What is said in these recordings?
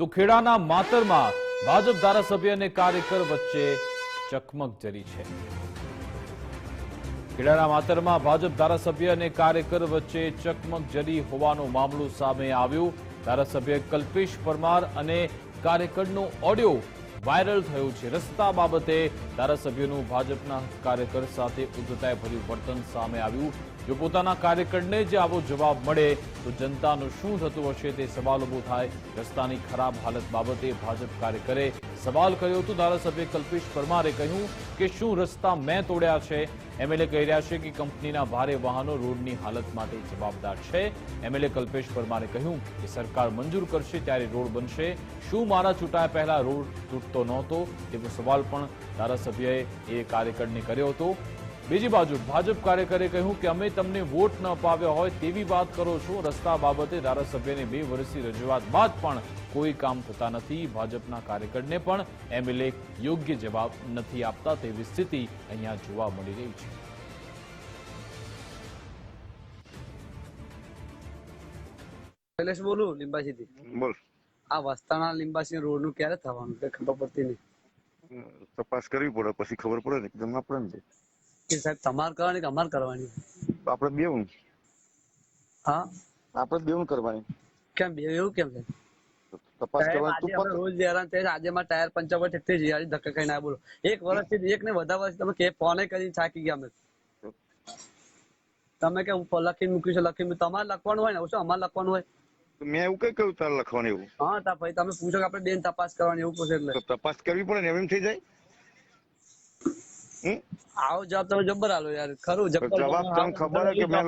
તો ખેડાના માતરમાં ભાજપ ધારાસભ્ય અને કાર્યકર વચ્ચે ચકમક જરી છે. ખેડાના માતરમાં ભાજપ ધારાસભ્ય અને કાર્યકર વચ્ચે ચકમક જરી હોવાનો મામલો સામે આવ્યો. ધારાસભ્ય કલ્પેશ પરમાર અને કાર્યકરનો ઓડિયો વાયરલ થયો છે. રસ્તા બાબતે ધારાસભ્યનું ભાજપના કાર્યકર સાથે ઉદ્ધતાએ ભર્યું વર્તન સામે આવ્યું. જો પોતાના કાર્યકરને જ આવો જવાબ મળે, તો જનતાનું શું થતું હશે તે સવાલ ઊભો થાય. રસ્તાની ખરાબ હાલત બાબતે ભાજપ કાર્યકરે સવાલ કર્યો હતો. ધારાસભ્ય કલ્પેશ પરમારે કહ્યું કે શું રસ્તા મેં તોડ્યા છે? એમએલએ કહી રહ્યા છે કે કંપનીના ભારે વાહનો રોડની હાલત માટે જવાબદાર છે. એમએલએ કલ્પેશ પરમારે કહ્યું કે સરકાર મંજૂર કરશે ત્યારે રોડ બનશે. શું મારા ચૂંટાયા પહેલા રોડ તૂટતો નહોતો? તેવો સવાલ પણ ધારાસભ્યએ એ કાર્યકરને કર્યો હતો. બીજી બાજુ ભાજપ કાર્યકરે કહ્યું કે અમે તમને વોટ ન અપાવ્યા હોય તેવી વાત કરો છો. રસ્તા બાબતે ધારાસભ્યની બે વર્ષની રજૂઆત બાદ પણ કોઈ કામ થતા નથી. ભાજપના કાર્યકરને પણ એમએલએ યોગ્ય જવાબ નથી આપતા તેવી સ્થિતિ અહીંયા જોવા મળી રહી છે. શૈલેષ બોલું લીંબાસીથી બોલ. આ વસ્તાના લિંબાસી રોડનું ક્યારે થવાનું કઈ ખબર પડતી નહીં. તપાસ કરવી પડે પછી ખબર પડે ને. એકદમ આપણે ને. કે સાહેબ તમારે કરવાની કે અમારે કરવાની? આપણે બેવું હા? આપણે બેવું કરવાની. કેમ બે એવું કેમ છે તપાસ કરવાની તું પણ રોજ હેરાન થઈએ આજે માં ટાયર પંચર પર ઠીક થઈ જાય આજે ધક્કા ખાઈને આ બોલો. એક વર્ષથી એક ને વધારે વર્ષ તમે કે ફોને કરીને થાકી ગયા અમે. તમે કે હું લખીને મૂક્યું છે મૂક્યું. તમારે લખવાનું હોય ને શું અમારે લખવાનું હોય? મેં એવું કઈ કહ્યું તારે લખવાનું એવું? હા તા ભાઈ તમે પૂછો કે આપણે બેન તપાસ કરવાની એવું પૂછે એટલે. તપાસ કરવી પડે ને એમ થઈ જાય? આવો જવાબ તમે જબ્બર આલો યાર. ખરું જબ્બર જવાબ તને ખબર કે મેં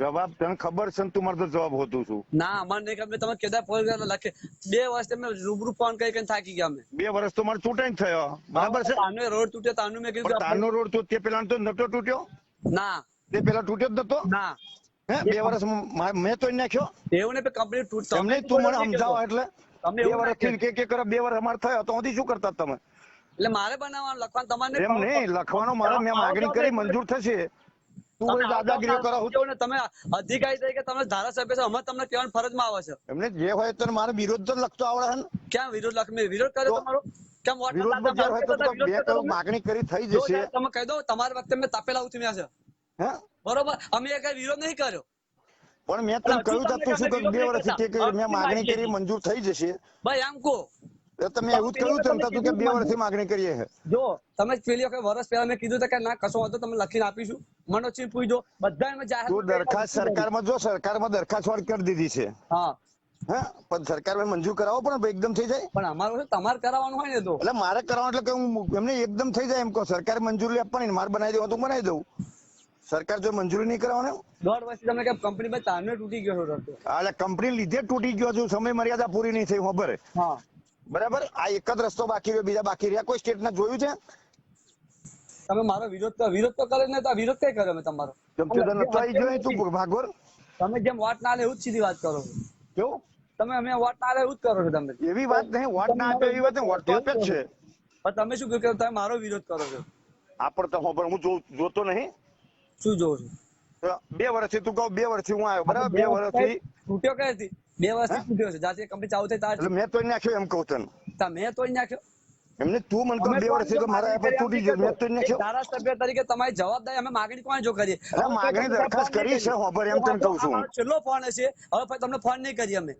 જવાબ. તને ખબર છે તું મારે જવાબ હોતું છું. ના અમારે નહીં ખબર. તમે કેદા ફોન કર્યો લખે બે વર્ષ તમે રૂબરૂ ફોન કરી કરીને થાકી ગયા અમે. બે વર્ષ તો મારે તૂટે થયો. બરાબર છે? તાનો રોડ તૂટ્યો તાનો મેં કીધું તાનો રોડ તો તે પેલા તો નતો તૂટ્યો? ના. તે પેલા તૂટ્યો જ નતો? ના. હે બે વર્ષ મેં તો નાખ્યો? એવું ને કંપની તૂટતો તમને તું મને સમજાવો એટલે? તમે બે વર્ષથી કે કે કરે બે વર્ષ અમારે થયો તો શું કરતા તમે? એટલે મારે બનાવવાનું લખવાનું તમારે એમ નહીં લખવાનો મારે મેં માગણી કરી મંજૂર થશે. તું દાદાગીરી કરો હું ને તમે અધિકારી તરીકે તમે ધારાસભ્ય છો અમે તમને કહેવાની ફરજમાં આવે છે. એમને જે હોય તો મારે વિરોધ તો લખતો આવડે ને. ક્યાં વિરોધ લખ મેં વિરોધ કર્યો તમારો? કેમ વોટ વિરોધ નતા માં જે હોય તો આપતા? તું વિરોધ બે તો માગણી કરી થઈ જશે. તમે કહી દો તમારા વખતે મેં તાપેલા ઉતર્યા છે. હે? બરોબર? અમે કઈ વિરોધ નહીં કર્યો. પણ મેં તને કહ્યું તું શું બે વર્ષથી કે. મેં માગણી કરી મંજૂર થઈ જશે. ભાઈ આમ કહો. તો તમે એવું કહ્યું તું તું કે બે વર્ષથી માગણી કરીએ છે. જો તમે પેલી વખત વર્ષ પહેલા મેં કીધું કે ના કશો વાંધો તમે લખીને આપીશું. મનોજસિંહ પૂછજો. બધા એમાં જાહેર તું દરખાસ્ત સરકારમાં જો સરકારમાં દરખાસ્ત વાળ કરી દીધી છે. હા. હે? પણ સરકારમાં મંજૂર કરાવો પણ એકદમ થઈ જાય. પણ અમારું તમારે કરાવવાનું હોય ને તો. એટલે મારે કરવાનું એટલે કે હું એમને એકદમ થઈ જાય એમ કહો. સરકાર મંજૂરી આપવાની મારે બનાવી દેવા તો બનાવી દઉં. સરકાર જો મંજૂરી નહીં કરવાની દોઢ વર્ષથી તમે કે કંપની તારને તૂટી ગયો છો એટલે કંપની લીધે તૂટી ગયો છું. સમય મર્યાદા પૂરી નહીં થઈ ખબર. હા. બરાબર? આ એક જ રસ્તો બાકી રહ્યો બીજા બાકી રહ્યા. કોઈ સ્ટેટ ના જોયું છે? તમે મારો વિરોધ વિરોધ તો કરે ને તો વિરોધ કઈ કર્યો મેં તમારો? તું તમે જેમ વોટ ના લે એવું જ સીધી વાત કરો. કેવું? તમે અમે વોટ ના લે એવું જ કરો છો તમે. એવી વાત નહીં વોટ ના આપે એવી વાત વોટ તો આપે જ છે. પણ તમે શું કહ્યું કે તમે મારો વિરોધ કરો છો? આપણ તો પણ હું જોતો નહીં. શું જોઉં છું? બે વર્ષથી તું કહું બે વર્ષથી હું આવ્યો બરાબર? બે વર્ષથી તૂટ્યો ક્યાંથી બે વર્ષથી તૂટ્યો છે. જ્યાંથી કંપની ચાલુ થઈ એટલે મેં તો નાખ્યો એમ કહું તને. તમે તોડી નાખ્યો? એમને તું મને કહું બે વર્ષથી તો મારા પર તૂટી ગયો મેં તો નાખ્યો નાખ્યો. ધારાસભ્ય તરીકે તમારી જવાબદારી અમે માગણી કોણ જો કરીએ? માગણી દરખાસ્ત કરી છે હોબર એમ તને કહું છું. છેલ્લો ફોન હશે. હવે તમને ફોન નહીં કરીએ અમે.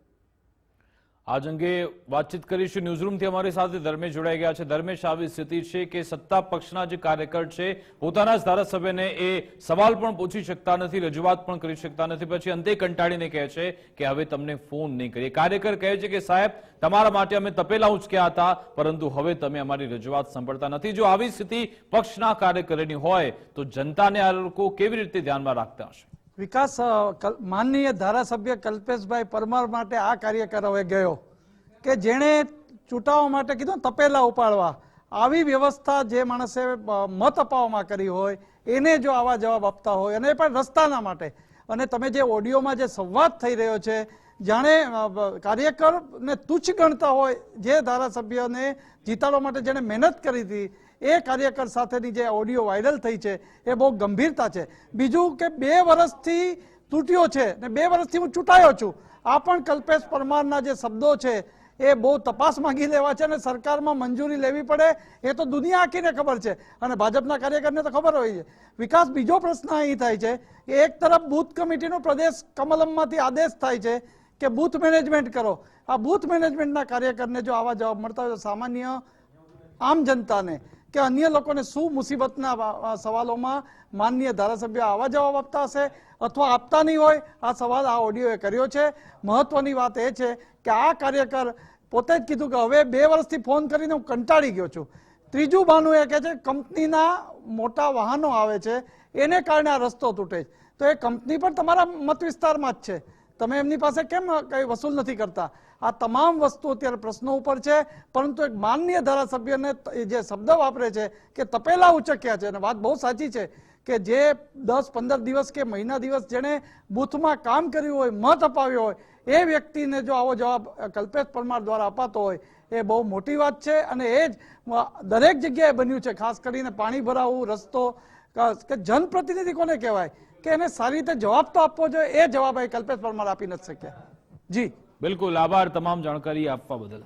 આજ અંગે વાતચીત કરીશું. ન્યૂઝરૂમથી અમારી સાથે ધર્મેશ જોડાઈ ગયા છે. ધર્મેશ, આવી સ્થિતિ છે કે સત્તા પક્ષના જે કાર્યકર છે, પોતાના જ ધારાસભ્યને એ સવાલ પણ પૂછી શકતા નથી, રજૂઆત પણ કરી શકતા નથી. પછી અંતે કંટાળીને કહે છે કે હવે તમને ફોન નહીં કરીએ. કાર્યકર કહે છે કે, સાહેબ, તમારા માટે અમે તપેલા ઉંચક્યા હતા, પરંતુ હવે તમે અમારી રજૂઆત સાંભળતા નથી. જો આવી સ્થિતિ પક્ષના કાર્યકરની હોય, તો જનતાને આ લોકો કેવી રીતે ધ્યાનમાં રાખતા હશે? વિકાસ માનનીય ધારાસભ્ય કલ્પેશભાઈ પરમાર માટે આ હવે ગયો કે જેણે ચૂંટાવા માટે કીધું તપેલા ઉપાડવા. આવી વ્યવસ્થા જે માણસે મત અપાવવામાં કરી હોય, એને જો આવા જવાબ આપતા હોય, અને એ પણ રસ્તાના માટે. અને તમે જે ઓડિયોમાં જે સંવાદ થઈ રહ્યો છે, જાણે કાર્યકરને તુચ્છ ગણતા હોય, જે ધારાસભ્યને જીતાડવા માટે જેણે મહેનત કરી હતી એ કાર્યકર સાથેની જે ઓડિયો વાયરલ થઈ છે, એ બહુ ગંભીરતા છે. બીજું કે બે વર્ષથી તૂટ્યો છે ને બે વર્ષથી હું ચૂંટાયો છું. આ પણ કલ્પેશ પરમારના જે શબ્દો છે, એ બહુ તપાસ માંગી લેવા છે અને સરકારમાં મંજૂરી લેવી પડે, એ તો દુનિયા આખીને ખબર છે. અને ભાજપના કાર્યકરને તો ખબર હોય છે વિકાસ, બીજો પ્રશ્ન અહીં થાય છે કે એક તરફ બૂથ કમિટીનો પ્રદેશ કમલમમાંથી આદેશ થાય છે કે બૂથ મેનેજમેન્ટ કરો. આ બૂથ મેનેજમેન્ટના કાર્યકરને જો આવા જવાબ મળતા હોય તો સામાન્ય આમ જનતાને. કે અન્ય લોકોને શું મુસીબતના સવાલોમાં માનનીય ધારાસભ્ય આવા જવાબ આપતા હશે અથવા આપતા નહીં હોય? આ સવાલ આ ઓડિયોએ કર્યો છે. મહત્વની વાત એ છે કે આ કાર્યકર પોતે જ કીધું કે હવે બે વર્ષથી ફોન કરીને હું કંટાળી ગયો છું. ત્રીજું બહાનું એ કહે છે, કંપનીના મોટા વાહનો આવે છે, એને કારણે આ રસ્તો તૂટે તો એ કંપની પણ તમારા મત વિસ્તારમાં જ છે. તમે એમની પાસે કેમ કઈ વસૂલ નથી કરતા? આ તમામ વસ્તુ અત્યારે પ્રશ્નો ઉપર છે, પરંતુ એક માનનીય ધારાસભ્યને જે શબ્દ વાપરે છે કે તપેલા ઉચક્યા છે, અને વાત બહુ સાચી છે કે જે દસ પંદર દિવસ કે મહિના દિવસ જેણે બૂથમાં કામ કર્યું હોય, મત અપાવ્યો હોય, એ વ્યક્તિને જો આવો જવાબ કલ્પેશ પરમાર દ્વારા અપાતો હોય, એ બહુ મોટી વાત છે. અને એ જ દરેક જગ્યાએ બન્યું છે, ખાસ કરીને પાણી ભરાવું, રસ્તો કે જનપ્રતિનિધિ કોને કહેવાય? કે એને સારી રીતે જવાબ તો આપવો જોઈએ, એ જવાબ એ કલ્પેશ પરમાર આપી નથી શક્યા. જી. બિલકુલ આભાર તમામ જાણકારી આપવા બદલ.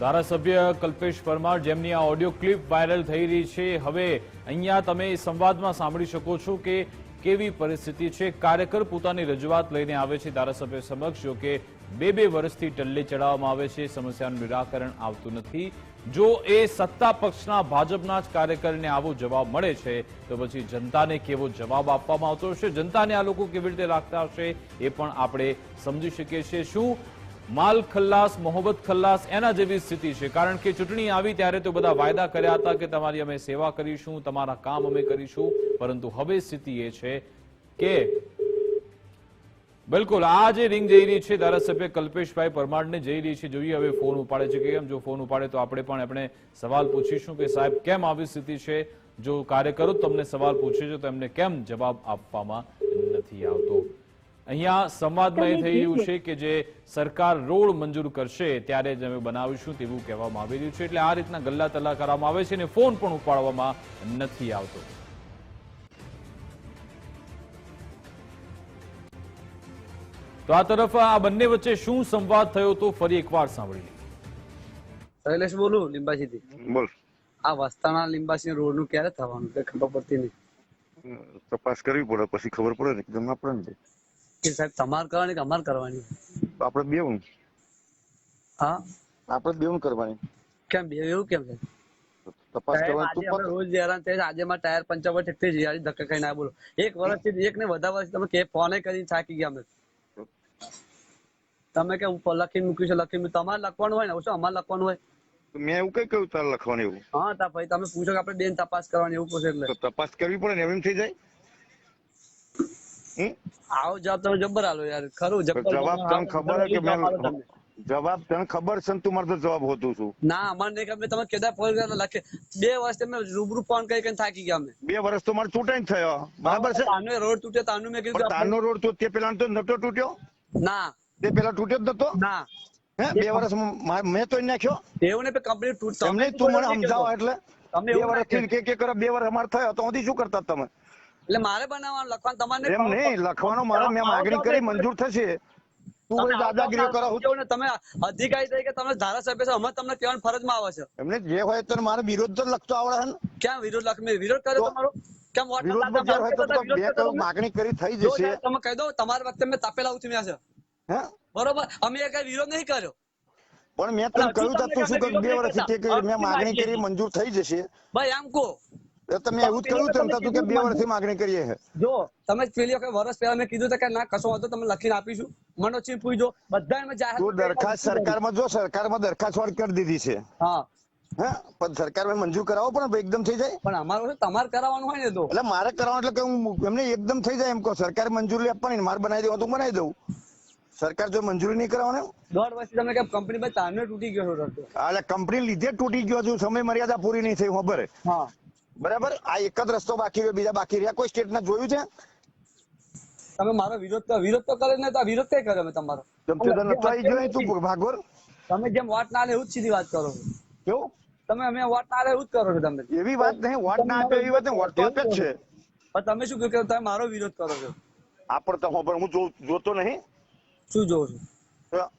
ધારાસભ્ય કલ્પેશ પરમાર, જેમની આ ઓડિયો ક્લિપ વાયરલ થઈ રહી છે, હવે અહીંયા તમે સંવાદમાં સાંભળી શકો છો કે કેવી પરિસ્થિતિ છે. કાર્યકર પોતાની રજૂઆત લઈને આવે છે ધારાસભ્ય સમક્ષ જો કે બે બે વર્ષથી ટલ્લે ચડાવવામાં આવે છે. સમસ્યાનું નિરાકરણ આવતું નથી. જો એ સત્તા પક્ષના ભાજપના જ કાર્યકરને આવો જવાબ મળે છે, તો પછી જનતાને કેવો જવાબ આપવામાં આવતો હશે? જનતાને આ લોકો કેવી રીતે રાખતા હશે એ પણ આપણે સમજી શકીએ છીએ. શું માલ ખલ્લાસ, મોહબ્બત ખલ્લાસ એના જેવી સ્થિતિ છે? કારણ કે ચૂંટણી આવી ત્યારે તો બધા વાયદા કર્યા હતા કે તમારી અમે સેવા કરીશું, તમારા કામ અમે કરીશું, પરંતુ હવે સ્થિતિ એ છે કે બિલકુલ આ જે રિંગ જઈ રહી છે ધારાસભ્ય કલ્પેશભાઈ પરમારને જઈ રહી છે. જોઈએ હવે ફોન ઉપાડે છે કે કેમ? જો ફોન ઉપાડે તો આપણે પણ આપણે સવાલ પૂછીશું કે સાહેબ કેમ આવી સ્થિતિ છે? જો કાર્યકરો તમને સવાલ પૂછે છે તો એમને કેમ જવાબ આપવામાં નથી આવતો? અહીંયા સંવાદમાં એ થઈ રહ્યું છે કે જે સરકાર રોડ મંજૂર કરશે ત્યારે જ અમે બનાવીશું તેવું કહેવામાં આવી રહ્યું છે. એટલે આ રીતના ગલ્લા તલ્લા કરવામાં આવે છે અને ફોન પણ ઉપાડવામાં નથી આવતો. તો આ તરફ આ બંને વચ્ચે શું સંવાદ થયો તો ફરી એકવાર સાંભળી શૈલેષ બોલું લીંબાસીથી બોલ. આ વસ્તાના લીંબાસી રોડનું ક્યારે થવાનું કઈ ખબર પડતી નહીં. તપાસ કરવી પડે પછી ખબર પડે ને એકદમ આપણે ને. કે સાહેબ તમાર કરવાની કે અમાર કરવાની? આપણે બેવું હા? આપણે બેવું કરવાની. કેમ બે એવું કેમ છે? તપાસ કરવા તું પણ રોજ હેરાન થઈએ આજે મારા ટાયર પંચર ઠીક થઈ જાય ધક્કા ખાઈને ના બોલો. એક વર્ષથી એક ને વધારે વર્ષથી તમે કે ફોને કરીને થાકી ગયા અમે. તમે કે ઉપર લખીને મૂક્યું છે મૂક્યું. તમારે લખવાનું હોય ને શું? અમારે લખવાનું હોય? મેં એવું કઈ કહ્યું તારે લખવાનું એવું? હા તા ભાઈ તમે પૂછો કે આપણે બેન તપાસ કરવાની એવું પૂછે એટલે. તપાસ કરવી પડે ને એમ થઈ જાય? આવો જવાબ તમે જબ્બર આલો યાર. ખરું જબ્બર જવાબ તમને ખબર કે મેં જવાબ તને ખબર છે તું મારે જવાબ હોતું છું. ના અમાર નહીં ખબર. તમે કેદા ફોન કરીને લખે. બે વર્ષ તમે રૂબરૂ ફોન કરી કરીને થાકી ગયા અમે. બે વર્ષ તો મારે તૂટે જ થયો. બરાબર છે? તાનો રોડ તૂટ્યો તાનું મેં કીધું તાનો રોડ તો તે પેલા તો નતો તૂટ્યો? ના. તે પેલા તૂટ્યો જ નતો? ના. હે બે વર્ષ મેં તો નાખ્યો. એવું ને કંપની તૂટ તમને તું મને સમજાવો એટલે. તમને બે વર્ષ કે કે કરો બે વર્ષ અમાર થયો તો સુધી શું કરતા તમે? એટલે મારે બનાવવાનું લખવાનું તમારે એમ નહીં લખવાનો મારે મેં માગણી કરી મંજૂર થશે. તું વળી દાદાગીરીઓ કરો હું તમે અધિકારી તરીકે તમે ધારાસભ્ય છો અમે તમને કહેવાની ફરજમાં આવે છે. એમને જે હોય તો મારે વિરોધ તો લખતો આવડે છે ને. ક્યાં વિરોધ લખ મેં વિરોધ કર્યો તમારો? કેમ વોટ તો તમે? માગણી કરી થઈ જશે. તમે કહી દો તમારા વખતે મેં તપેલા ઉથમ્યા છે. હે? બરોબર? અમે કઈ વિરોધ નહીં કર્યો. પણ મેં તને કહ્યું તું શું કઈ બે વર્ષથી તે મેં માગણી કરી મંજૂર થઈ જશે. ભાઈ આમ કો તમે એવું જ કહ્યું હતું તું કે બે વર્ષથી માગણી કરીએ છે જો તમે પેલી વખત વર્ષ પહેલા મેં કીધું કે ના કશો વાંધો તમે લખીને આપીશું. મનોજસિંહ પૂછજો બધા જાહેર દરખાસ્ત સરકારમાં જો સરકારમાં દરખાસ્ત વાળ કરી દીધી છે. હા. હે પણ સરકાર મંજૂર કરાવો પણ એકદમ થઈ જાય. પણ અમારું તમારે કરાવવાનું હોય ને તો. એટલે મારે કરાવવાનું એટલે કે હું એમને એકદમ થઈ જાય એમ કહો. સરકાર મંજૂરી આપવાની મારે બનાવી દેવા તો બનાવી દઉં. સરકાર જો મંજૂરી નહીં કરવાની દોઢ વર્ષથી તમે કે કંપની ભાઈ તારને તૂટી ગયો છો એટલે કંપની લીધે તૂટી ગયો છું. સમય મર્યાદા પૂરી નહીં થઈ ખબર. હા. બરાબર? આ એક જ રસ્તો બાકી રહ્યો બીજા બાકી રહ્યા. કોઈ સ્ટેટ ના જોયું છે? તમે મારો વિરોધ વિરોધ તો કરે ને તો વિરોધ કઈ કરે મેં તમારો? તું ભાગોર. તમે જેમ વાત ના લે એવું જ સીધી વાત કરો. છો કેવું તમે અમે વોટ ના એવું જ કરો છો તમે. એવી વાત નહીં વોટ ના આપે એવી વાત નહીં વોટ તો આપે જ છે. પણ તમે શું કહ્યું કે તમે મારો વિરોધ કરો છો? આ પણ તો હું પણ હું જોતો નહીં. શું જોઉં છું?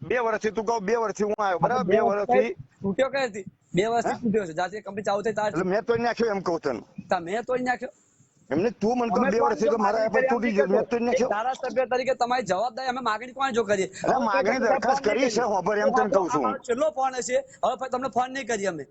બે વર્ષથી તું કહું બે વર્ષથી હું આવ્યો બરાબર? બે વર્ષથી તૂટ્યો ક્યારથી બે વર્ષથી તૂટ્યો છે. જાતે કંપની ચાલુ થઈ એટલે મેં તો નાખ્યો એમ કહું તને. મેં તો નાખ્યો એમને તું મને તો બે વર્ષથી તો મારા પર તૂટી ગયો મેં તો નાખ્યો ધારાસભ્ય તરીકે તમારી જવાબદારી અમે માગણી કોણ જો કરીએ? અરે માગણી દરખાસ્ત કરી છે, હોબર એમ તને કહું છું. છેલ્લો ફોન હશે. હવે તમને ફોન નહીં કરીએ અમે.